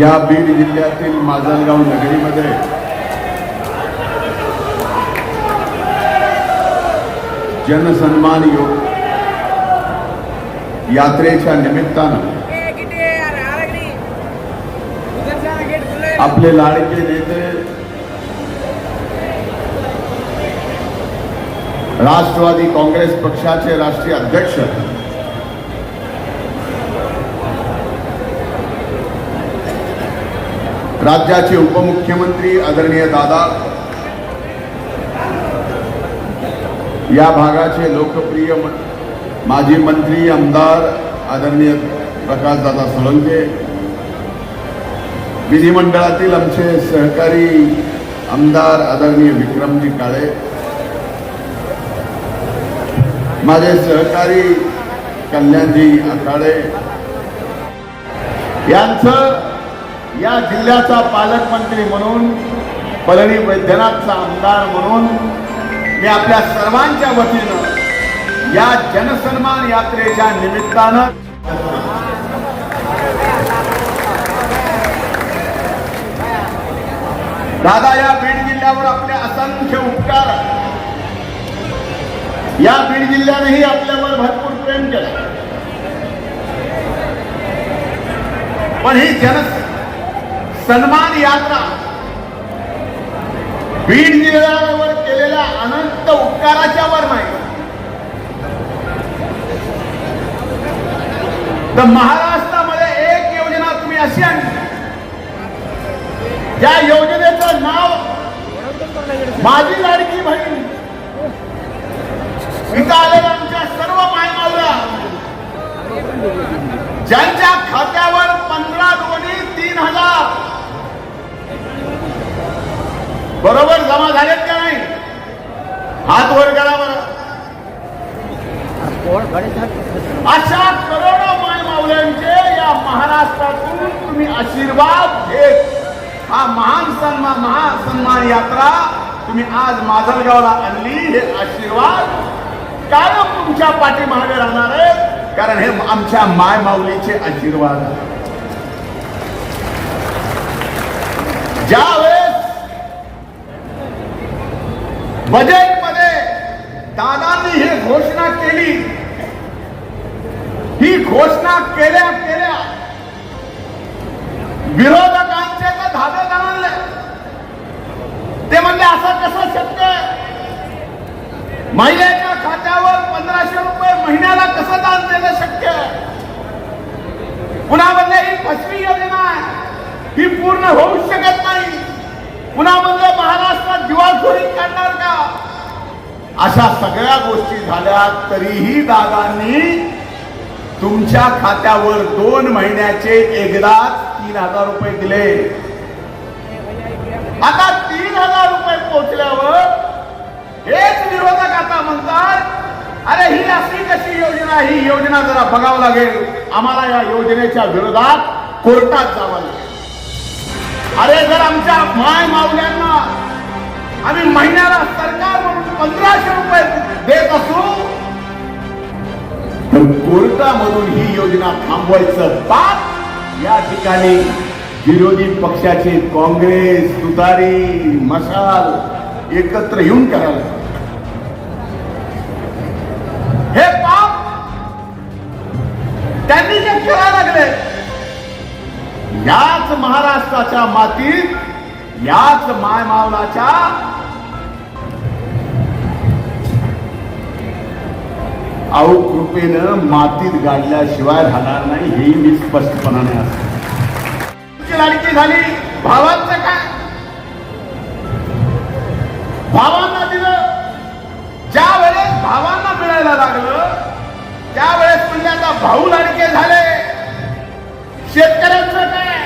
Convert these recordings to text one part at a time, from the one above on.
या बीड जिल्ह्यातील माजलगाव नगरीमध्ये जनसन्मान योग यात्रेच्या निमित्तानं आपले लाडके नेते राष्ट्रवादी काँग्रेस पक्षाचे राष्ट्रीय अध्यक्ष राज्याचे उपमुख्यमंत्री आदरणीय दादा. या भागाचे लोकप्रिय माजी मंत्री आमदार आदरणीय प्रकाशदादा सोळंके. विधिमंडळातील आमचे सहकारी आमदार आदरणीय विक्रमजी काळे. माझे सहकारी कल्याणजी आखाडे. यांचं या जिल्ह्याचा पालकमंत्री म्हणून पळणी वैद्यनाथचा आमदार म्हणून मी आपल्या सर्वांच्या वतीनं या जनसन्मान यात्रेच्या निमित्तानं दादा या बीड जिल्ह्यावर आपले असंख्य उपकार या बीड जिल्ह्यानेही आपल्यावर भरपूर प्रेम केलं. पण ही जन सन्मान यात्रा. बीड जिल्ह्यावर केलेल्या अनंत उपकाराच्या वर नाही. तर महाराष्ट्रामध्ये एक योजना तुम्ही अशी आणली. ज्या योजनेचं नाव माझी लाडकी बहीण इथं आलेल्या आमच्या सर्व मायमाला ज्यांच्या खात्यावर पंधरा दोन्ही तीन हजार बरोबर जमा झालेत का नाही? हात वर करा बरं. अशा करोडो मायमावल्यांचे या महाराष्ट्रातून तुम्ही आशीर्वाद घेत. हा महान सन्मान महासन्मान यात्रा तुम्ही आज माजलगावला आणली. हे आशीर्वाद कायम तुमच्या पाठीमागे राहणार आहे कारण हे आमच्या माय माऊलीचे आशीर्वाद. ज्यावेळेस बजेटमध्ये दादांनी ही घोषणा केली. ही घोषणा केल्या केल्या विरोधकांचे तर धाबे जाणले ते म्हणजे असं कसं शक्य महिलेच्या खात्यावर पंधराशे रुपये महिन्याला कसं दान देणं शक्य पुन्हा म्हणले ही फसवी योजना आहे. ही पूर्ण होऊ शकत नाही. पुन्हा म्हणलं महाराष्ट्रात दिवस अशा सगळ्या गोष्टी झाल्या तरीही दादांनी तुमच्या खात्यावर दोन महिन्याचे एकदाच तीन हजार रुपये दिले. आता तीन हजार रुपये पोहोचल्यावर हेच विरोधक आता म्हणतात अरे ही अशी कशी योजना ही योजना जरा बघावं लागेल. आम्हाला या योजनेच्या विरोधात कोर्टात जावं लागेल. अरे जर आमच्या माय मावल्यांना आम्ही महिन्याला सरकार म्हणून पंधराशे रुपये देत असू तर कोर्टामधून ही योजना थांबवायचं पाप या ठिकाणी विरोधी पक्षाचे काँग्रेस तुतारी मशाल एकत्र येऊन करायला. हे पाप त्यांनी जे करायला लागले याच महाराष्ट्राच्या मातीत याच मायमावलाच्या आऊ कृपेनं मातीत गाडल्याशिवाय राहणार नाही हेही मी स्पष्टपणाने असतो लाडकी झाली भावांचं काय? भावांना दिलं. ज्या वेळेस भावांना मिळायला लागलं त्यावेळेस म्हणजे आता भाऊ लाडके झाले. शेतकऱ्यांचं काय?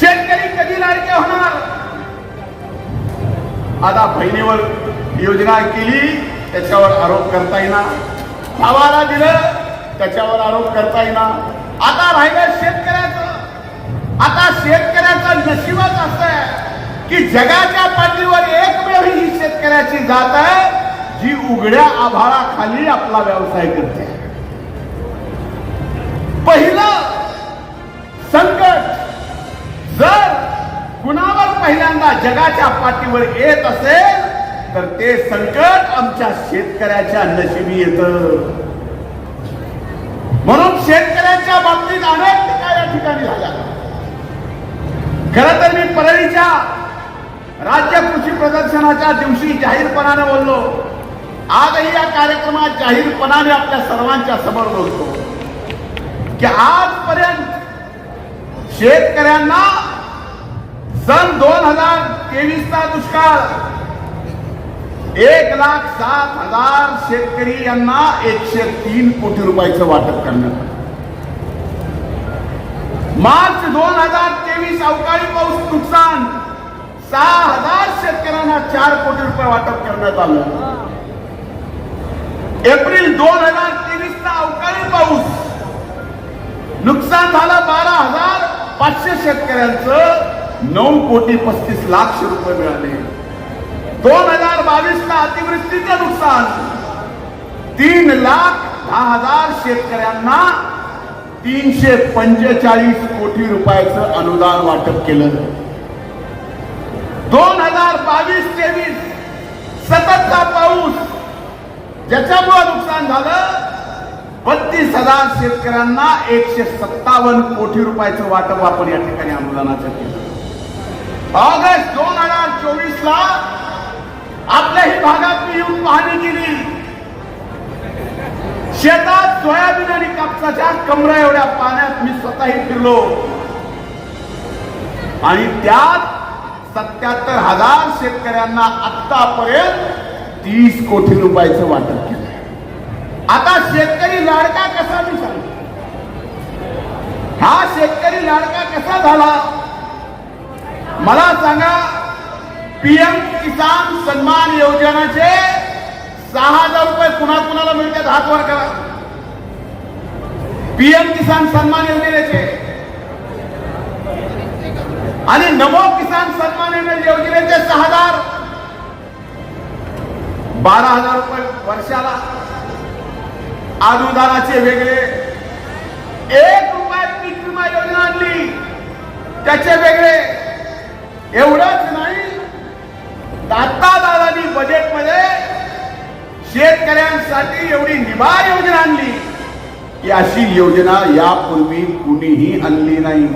शेतकरी कधी लाडके होणार? आता बहिणीवर योजना केली त्याच्यावर आरोप करता येणार भावाला दिलं त्याच्यावर आरोप करता येणार आता राहिलं शेतकऱ्याचं. आता शेतकऱ्याचं नशिबच असत आहे की जगाच्या पाठीवर एकमेव ही शेतकऱ्याची जात आहे जी उघड्या आभाळाखाली आपला व्यवसाय करते. पहिलं संकट जर कुणावर पहिल्यांदा जगाच्या पाठीवर येत असेल तर ते संकट आमच्या शेतकऱ्याच्या नशिबी येत. म्हणून शेतकऱ्यांच्या बाबतीत अनेक टीका या ठिकाणी झाल्या. खर तर मी परळीच्या राज्य कृषी प्रदर्शनाच्या दिवशी जाहीरपणाने बोललो. आजही या कार्यक्रमात जाहीरपणाने आपल्या सर्वांच्या समोर बोलतो. की आजपर्यंत शेतकऱ्यांना सन दोन हजार तेवीसचा दुष्काळ एक लाख सात हजार शेतकरी यांना एकशे तीन कोटी रुपयाचं वाटप करण्यात आलं. मार्च दोन हजार तेवीस अवकाळी पाऊस नुकसान. सहा हजार शेतकऱ्यांना चार कोटी रुपये वाटप करण्यात आलं. एप्रिल दोन हजार तेवीस चा अवकाळी पाऊस. नुकसान झालं बारा हजार पाचशे शेतकऱ्यांचं. नऊ कोटी पस्तीस लाख रुपये मिळाले. दोन हजार बावीस ला अतिवृष्टीचं नुकसान. तीन लाख दहा हजार शेतकऱ्यांना तीनशे पंचेचाळीस कोटी रुपयाचं अनुदान वाटप केलं. दोन हजार बावीस तेवीस सततचा पाऊस. ज्याच्यामुळे नुकसान झालं बत्तीस हजार शेतकऱ्यांना एकशे सत्तावन्न कोटी रुपयाचं वाटप आपण या ठिकाणी अनुदानाचं केलं. ऑगस्ट दोन हजार चोवीस ला आपल्याही भागात मी येऊन पाहणी केली. शेतात सोयाबीन आणि कापसाच्या कमरा एवढ्या पाण्यात मी स्वतःही फिरलो. आणि त्यात सत्याहत्तर हजार शेतकऱ्यांना आतापर्यंत तीस कोटी रुपयाचं वाटप केलं. आता शेतकरी लाडका कसा मी सांगतो हा शेतकरी लाडका कसा झाला? मला सांगा पीएम किसान सन्मान योजनेचे सहा हजार रुपये कुणा कुणाला मिळतात हात वर करा. पीएम किसान सन्मान योजनेचे. आणि नमो किसान सन्मान योजनेचे सहा हजार. बारा हजार रुपये वर्षाला. अनुदानाचे वेगळे. एक रुपयात पीक विमा योजना आणली. त्याचे वेगळे. एवढंच दाता दादानी बजेटमध्ये शेतकऱ्यांसाठी एवढी निभार योजना आणली. की अशी योजना यापूर्वी कुणीही आणली नाही.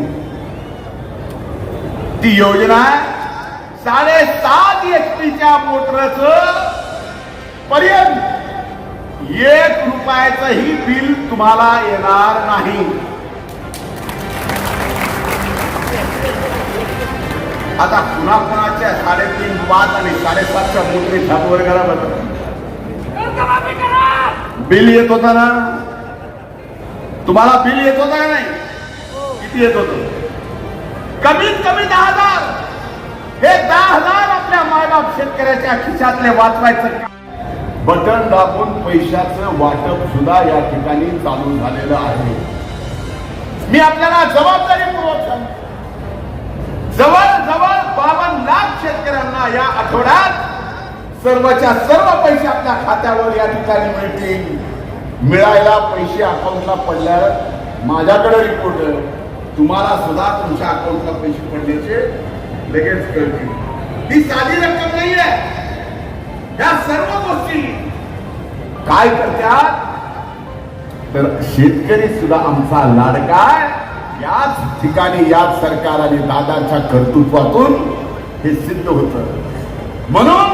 ती योजना साडेसात एच पीच्या मोटरच पर्यंत एक रुपयाचंही बिल तुम्हाला येणार नाही. आता कुणा कुणाच्या साडेतीन पाच आणि साडेसातच्या मोटरी छाप वर करा बरं. बिल येत होता ना? तुम्हाला बिल येत होता का नाही? किती येत होत? कमीत कमी दहा हजार. हे दहा हजार आपल्या मायबाप शेतकऱ्याच्या खिशातले वाचवायचं बटन दाबून पैशाचं वाटप सुद्धा या ठिकाणी चालू झालेलं आहे. मी आपल्याला जबाबदारीपूर्वक सांगतो. जवळजवळ बावन्न लाख शेतकऱ्यांना या आठवड्यात सर्वच्या सर्व पैसे आपल्या खात्यावर या ठिकाणी मिळतील. मिळायला पैसे अकाउंटला पडल्यावर माझ्याकडे रिपोर्ट तुम्हाला सुद्धा तुमच्या अकाउंटला पैसे पडल्याचे लगेच कळतील. ही साधी रक्कम नाही आहे या सर्व गोष्टी काय करतात? तर शेतकरी सुद्धा आमचा लाडका आहे. याच ठिकाणी याच सरकार आणि दादांच्या कर्तृत्वातून हे सिद्ध होत. म्हणून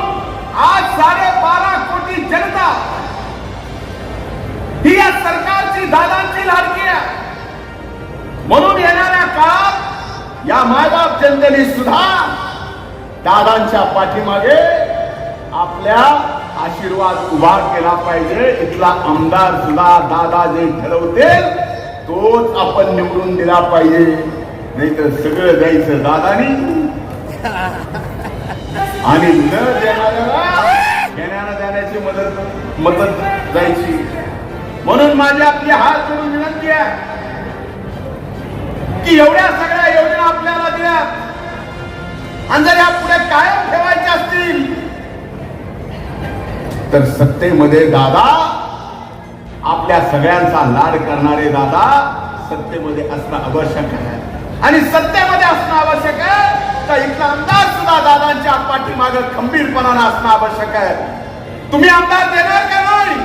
आज साडे बारा कोटी जनता ही या सरकारची दादांची लाडकी आहे. म्हणून येणाऱ्या काळात या मायबाप जनतेने सुद्धा दादांच्या पाठीमागे आपल्या आशीर्वाद उभा केला पाहिजे. इथला आमदार सुद्धा दादा जे ठरवतील. तोच आपण निवडून दिला पाहिजे. नाहीतर सगळं द्यायचं दादानी. आणि न देणाऱ्याला घेण्याला देण्याची मदत मदत जायची. म्हणून माझी आपली हात जोडून विनंती आहे की एवढ्या सगळ्या योजना आपल्याला दिल्या आणि जर या पुढे कायम ठेवायच्या असतील तर सत्तेमध्ये दादा आपल्या सगळ्यांचा लाड करणारे दादा सत्तेमध्ये असणं आवश्यक आहे. आणि सत्तेमध्ये असणं आवश्यक आहे तर इथला आमदार सुद्धा दादांच्या पाठीमाग खंबीरपणानं असणं आवश्यक आहे. तुम्ही आमदार देणार का नाही?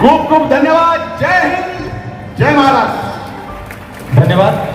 खूप खूप धन्यवाद. जय हिंद. जय महाराष्ट्र. धन्यवाद.